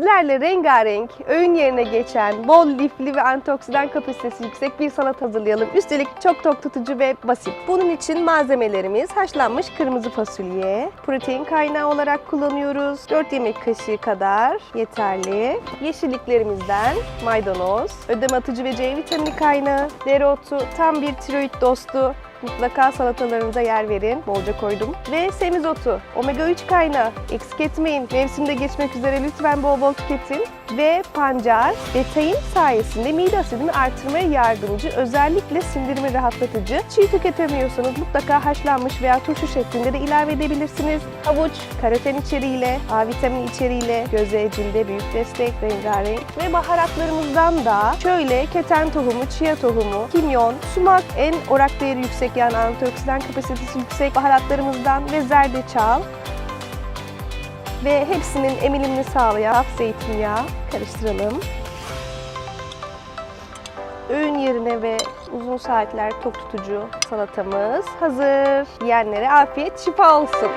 Sizlerle rengarenk, öğün yerine geçen, bol lifli ve antioksidan kapasitesi yüksek bir salat hazırlayalım. Üstelik çok tok tutucu ve basit. Bunun için malzemelerimiz haşlanmış kırmızı fasulye, protein kaynağı olarak kullanıyoruz. 4 yemek kaşığı kadar yeterli. Yeşilliklerimizden maydanoz, ödem atıcı ve C vitamini kaynağı, dereotu tam bir tiroid dostu, Mutlaka salatalarınıza yer verin. Bolca koydum. Ve semizotu. Omega 3 kaynağı. Eksik etmeyin. Mevsimde geçmek üzere lütfen bol bol tüketin. Ve pancar, betain sayesinde mide asidini artırmaya yardımcı, özellikle sindirimi rahatlatıcı. Çiğ tüketemiyorsanız mutlaka haşlanmış veya turşu şeklinde de ilave edebilirsiniz. Havuç, karoten içeriğiyle, A vitamini içeriğiyle göze, cilde büyük destek, rengarenk. Ve baharatlarımızdan da şöyle keten tohumu, chia tohumu, kimyon, sumak en orak değeri yüksek yani antioksidan kapasitesi yüksek baharatlarımızdan ve zerdeçal ve hepsinin emilimini sağlayan zeytinyağı karıştıralım. Öğün yerine ve uzun saatler tok tutucu salatamız hazır. Yiyenlere afiyet şifa olsun.